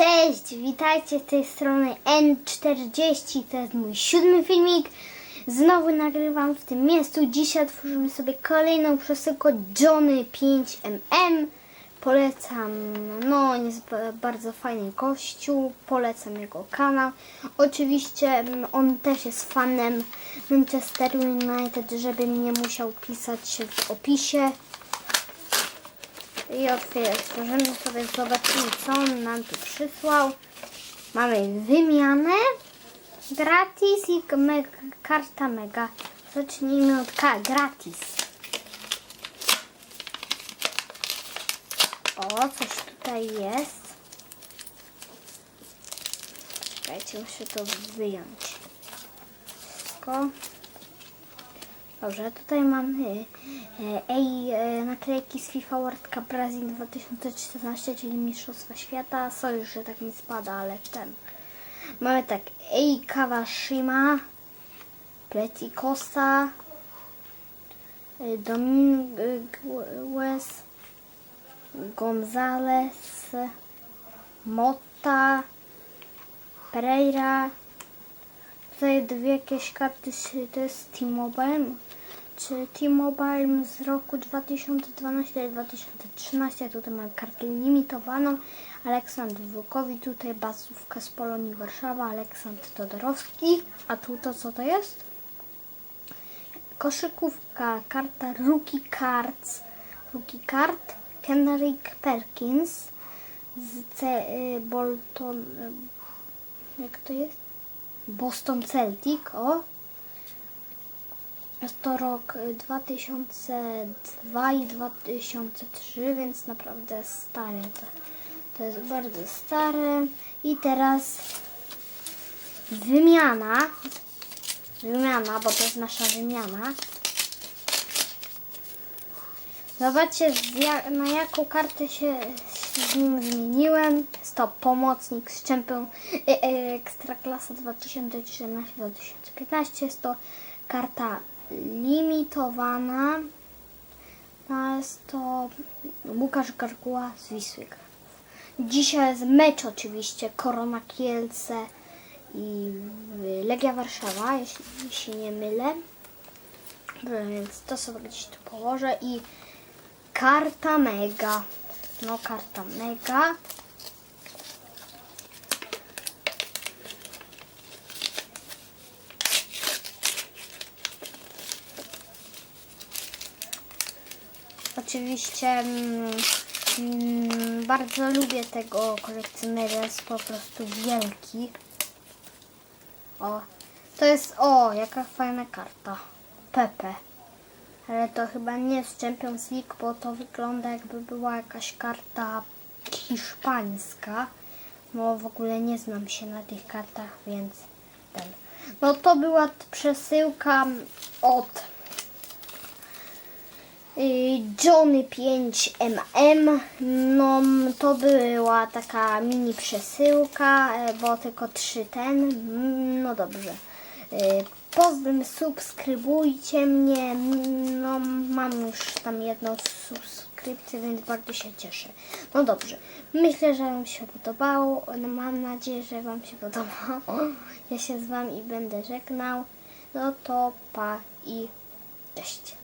Cześć, witajcie z tej strony N40, to jest mój siódmy filmik. Znowu nagrywam w tym miejscu. Dzisiaj tworzymy sobie kolejną przesyłkę Johnny 5mm. Polecam, no jest ba- bardzo fajny gościu, polecam jego kanał. Oczywiście mm, on też jest fanem Manchester United, żeby mnie musiał pisać w opisie. I. Możemy sobie zobaczyć, co on nam tu przysłał. Mamy wymianę gratis i me, karta mega. Zacznijmy od K, gratis. O, coś tutaj jest. Czekajcie, muszę to wyjąć. Wszystko. Dobrze, tutaj mamy e, ej, e, naklejki z FIFA World Cup Brazil 2014, czyli Mistrzostwa Świata. Sorry, że tak mi spada, ale ten. Mamy tak, Ej Kawashima, Pleti Costa, e, Dominguez, Gonzalez, Motta, Pereira, Tutaj dwie jakieś karty, to jest T-Mobile, czy T-Mobile z roku 2012-2013. Tutaj mam kartę limitowaną. Aleksandr Wukowi, tutaj basówka z Polonii Warszawa, Aleksandr Todorowski. A tu to co to jest? Koszykówka, karta Rookie Cards, Rookie Card, Kendrick Perkins z C, y, Bolton, y, jak to jest? Boston Celtic, o. Jest to rok y, 2002 i 2003, więc naprawdę stary. To, to jest bardzo stare. I teraz wymiana. Wymiana, bo to jest nasza wymiana. Zobaczcie, z ja, na jaką kartę się, z nim zmieniłem. To pomocnik z Champion e, Ekstraklasa 2014-2015. Jest to karta limitowana. A Jest to Łukasz Garguła z Wisły. Dzisiaj jest mecz oczywiście. Korona Kielce i Legia Warszawa, jeśli się nie mylę. Więc to sobie gdzieś tu położę i karta mega. No karta mega. Oczywiście mm, mm, bardzo lubię tego kolekcjonera, jest po prostu wielki. O, to jest, o, jaka fajna karta. Pepe. Ale to chyba nie jest Champions League, bo to wygląda jakby była jakaś karta hiszpańska. No w ogóle nie znam się na tych kartach, więc ten. No to była przesyłka od y, Johnny 5mm. No to była taka mini przesyłka, e, bo tylko trzy ten. No dobrze. Y, Pozdrów, subskrybujcie mnie. No, mam już tam jedną subskrypcję, więc bardzo się cieszę. No dobrze. Myślę, że Wam się podobało. No, mam nadzieję, że Wam się podobało. Ja się z Wami będę żegnał. No to pa i cześć.